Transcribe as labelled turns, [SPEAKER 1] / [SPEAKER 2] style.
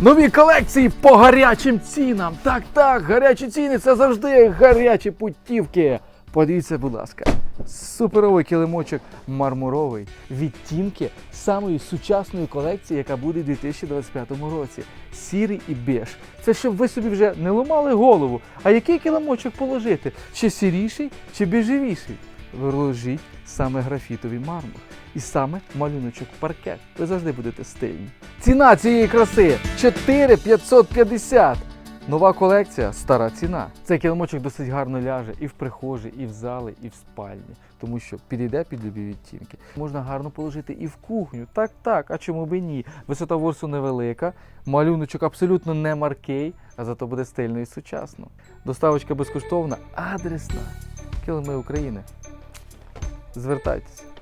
[SPEAKER 1] Нові колекції по гарячим цінам. Так, так, гарячі ціни це завжди гарячі путівки. Подивіться, будь ласка, суперовий килимочок мармуровий, відтінки самої сучасної колекції, яка буде у 2025 році. Сірий і беж. Це щоб ви собі вже не ламали голову. А який килимочок положити? Чи сіріший, чи бежевіший? Вложіть саме графітовий мармур і саме малюночок паркет. Ви завжди будете стильні. Ціна цієї краси 4550. Нова колекція, стара ціна. Цей килимочок досить гарно ляже і в прихожі, і в зали, і в спальні, тому що підійде під любі відтінки. Можна гарно положити і в кухню. Так, так, а чому би ні? Висота ворсу невелика, малюночок абсолютно не маркей, а зато буде стильно і сучасно. Доставочка безкоштовна, адресна. Килими України. Звертайтеся.